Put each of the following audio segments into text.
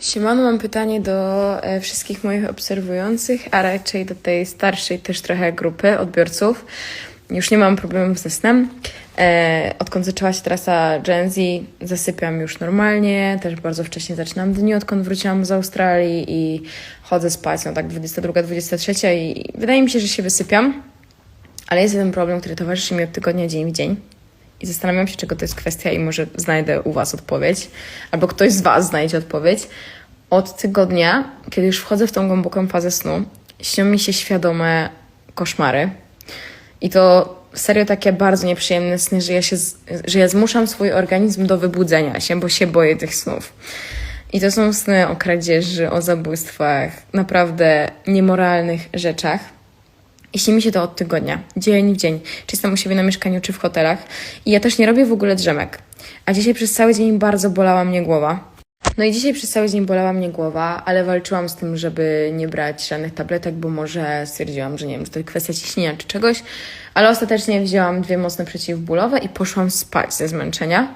Siemano, mam pytanie do e, wszystkich moich obserwujących, a raczej do tej starszej też trochę grupy odbiorców. Już nie mam problemów ze snem. E, odkąd zaczęła się trasa Gen Z, zasypiam już normalnie. Też bardzo wcześnie zaczynam dni, odkąd wróciłam z Australii i chodzę spać, no tak 22, 23 i wydaje mi się, że się wysypiam. Ale jest jeden problem, który towarzyszy mi od tygodnia dzień w dzień. I zastanawiam się, czego to jest kwestia, i może znajdę u Was odpowiedź, albo ktoś z Was znajdzie odpowiedź. Od tygodnia, kiedy już wchodzę w tą głęboką fazę snu, śnią mi się świadome koszmary. I to serio takie bardzo nieprzyjemne sny, że ja, się, że ja zmuszam swój organizm do wybudzenia się, bo się boję tych snów. I to są sny o kradzieży, o zabójstwach, naprawdę niemoralnych rzeczach. I śni mi się to od tygodnia, dzień w dzień, czy jestem u siebie na mieszkaniu, czy w hotelach. I ja też nie robię w ogóle drzemek. A dzisiaj przez cały dzień bardzo bolała mnie głowa. No i dzisiaj przez cały dzień bolała mnie głowa, ale walczyłam z tym, żeby nie brać żadnych tabletek, bo może stwierdziłam, że nie wiem, że to kwestia ciśnienia czy czegoś. Ale ostatecznie wzięłam dwie mocne przeciwbólowe i poszłam spać ze zmęczenia.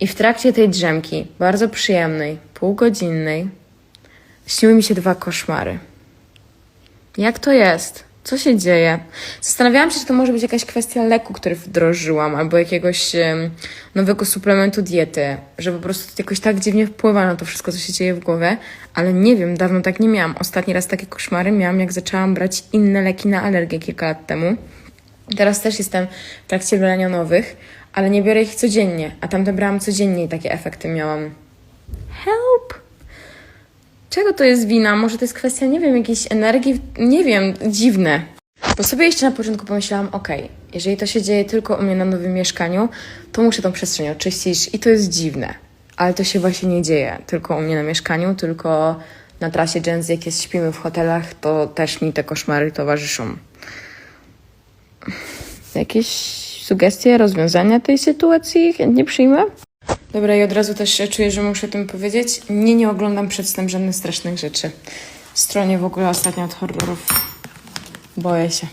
I w trakcie tej drzemki, bardzo przyjemnej, półgodzinnej, śniły mi się dwa koszmary. Jak to jest? Co się dzieje? Zastanawiałam się, czy to może być jakaś kwestia leku, który wdrożyłam, albo jakiegoś nowego suplementu diety, że po prostu jakoś tak dziwnie wpływa na to wszystko, co się dzieje w głowie, ale nie wiem, dawno tak nie miałam. Ostatni raz takie koszmary miałam, jak zaczęłam brać inne leki na alergię kilka lat temu. Teraz też jestem w trakcie brania nowych, ale nie biorę ich codziennie, a tamte brałam codziennie i takie efekty miałam. Help! Czego to jest wina? Może to jest kwestia, nie wiem, jakiejś energii, nie wiem, dziwne. Bo sobie jeszcze na początku pomyślałam, okej, jeżeli to się dzieje tylko u mnie na nowym mieszkaniu, to muszę tą przestrzeń oczyścić i to jest dziwne. Ale to się właśnie nie dzieje tylko u mnie na mieszkaniu, tylko na trasie Gen Z, jak jest, śpimy w hotelach, to też mi te koszmary towarzyszą. Jakieś sugestie, rozwiązania tej sytuacji chętnie przyjmę? Dobra, i od razu też czuję, że muszę o tym powiedzieć. Nie, nie oglądam przed snem żadnych strasznych rzeczy. W stronie w ogóle ostatnio od horrorów. Boję się.